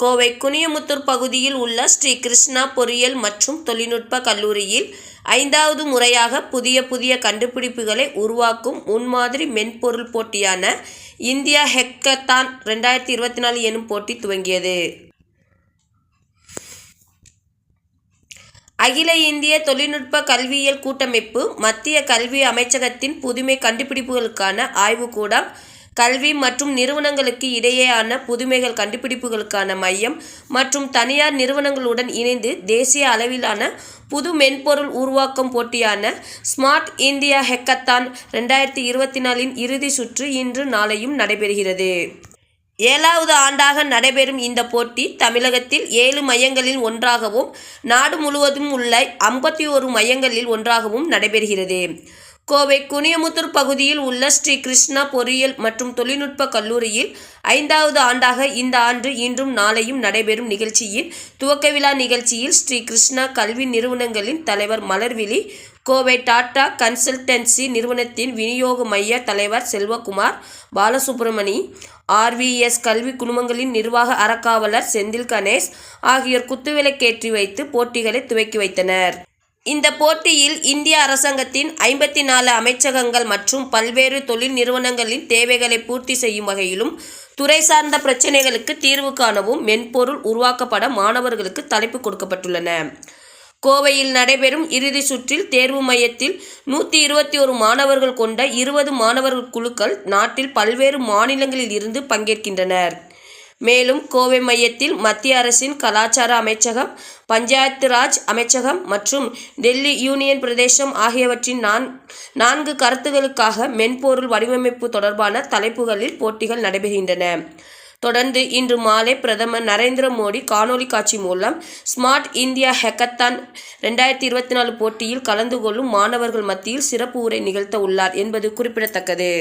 கோவை குனியமுத்தூர் பகுதியில் உள்ள ஸ்ரீ கிருஷ்ணா பொறியியல் மற்றும் தொழில்நுட்ப கல்லூரியில் ஐந்தாவது முறையாக புதிய புதிய கண்டுபிடிப்புகளை உருவாக்கும் முன்மாதிரி மென்பொருள் போட்டியான இந்தியா ஹெக்கத்தான் ரெண்டாயிரத்தி இருபத்தி நாலு எனும் போட்டி துவங்கியது. அகில இந்திய தொழில்நுட்ப கல்வியியல் கூட்டமைப்பு மத்திய கல்வி அமைச்சகத்தின் புதுமை கண்டுபிடிப்புகளுக்கான ஆய்வுக்கூடம் கல்வி மற்றும் நிறுவனங்களுக்கு இடையேயான புதுமைகள் கண்டுபிடிப்புகளுக்கான மையம் மற்றும் தனியார் நிறுவனங்களுடன் இணைந்து தேசிய அளவிலான புது மென்பொருள் உருவாக்கும் போட்டியான ஸ்மார்ட் இந்தியா ஹெக்கத்தான் ரெண்டாயிரத்தி இருபத்தி நாலின் இறுதி சுற்று இன்று நாளையும் நடைபெறுகிறது. ஏழாவது ஆண்டாக நடைபெறும் இந்த போட்டி தமிழகத்தில் ஏழு மையங்களில் ஒன்றாகவும் நாடு முழுவதும் உள்ள ஐம்பத்தி ஒரு மையங்களில் ஒன்றாகவும் நடைபெறுகிறது. கோவை குனியமுத்தூர் பகுதியில் உள்ள ஸ்ரீ கிருஷ்ணா பொறியியல் மற்றும் தொழில்நுட்ப கல்லூரியில் ஐந்தாவது ஆண்டாக இந்த ஆண்டு இன்றும் நாளையும் நடைபெறும் நிகழ்ச்சியின் துவக்க விழா நிகழ்ச்சியில் ஸ்ரீ கிருஷ்ணா கல்வி நிறுவனங்களின் தலைவர் மலர்விழி கோவை டாடா கன்சல்டன்சி நிறுவனத்தின் விநியோக மைய தலைவர் செல்வகுமார் பாலசுப்ரமணி ஆர்விஎஸ் கல்வி குழுமங்களின் நிர்வாக அறக்காவலர் செந்தில் கணேஷ் ஆகியோர் குத்துவிளக்கேற்றி வைத்து போட்டிகளை துவக்கி வைத்தனர். இந்த போட்டியில் இந்திய அரசாங்கத்தின் ஐம்பத்தி நாலு அமைச்சகங்கள் மற்றும் பல்வேறு தொழில் நிறுவனங்களின் தேவைகளை பூர்த்தி செய்யும் வகையிலும் துறை சார்ந்த பிரச்சினைகளுக்கு தீர்வு காணவும் மென்பொருள் உருவாக்கப்பட மாணவர்களுக்கு தலைப்பு கொடுக்கப்பட்டுள்ளன. கோவையில் நடைபெறும் இறுதி சுற்றில் தேர்வு மையத்தில் நூற்றி இருபத்தி ஒரு மாணவர்கள் கொண்ட இருபது மாணவர்கள் குழுக்கள் நாட்டில் பல்வேறு மாநிலங்களில் இருந்து பங்கேற்கின்றனர். மேலும் கோவை மையத்தில் மத்திய அரசின் கலாச்சார அமைச்சகம் பஞ்சாயத்து ராஜ் அமைச்சகம் மற்றும் டெல்லி யூனியன் பிரதேசம் ஆகியவற்றின் நான் நான்கு கருத்துகளுக்காக மென்பொருள் வடிவமைப்பு தொடர்பான தலைப்புகளில் போட்டிகள் நடைபெறுகின்றன. தொடர்ந்து இன்று மாலை பிரதமர் நரேந்திர மோடி காணொலி காட்சி மூலம் ஸ்மார்ட் இந்தியா ஹெக்கத்தான் ரெண்டாயிரத்தி இருபத்தி நாலு போட்டியில் கலந்து கொள்ளும் மாணவர்கள் மத்தியில் சிறப்பு உரை நிகழ்த்த உள்ளார் என்பது குறிப்பிடத்தக்கது.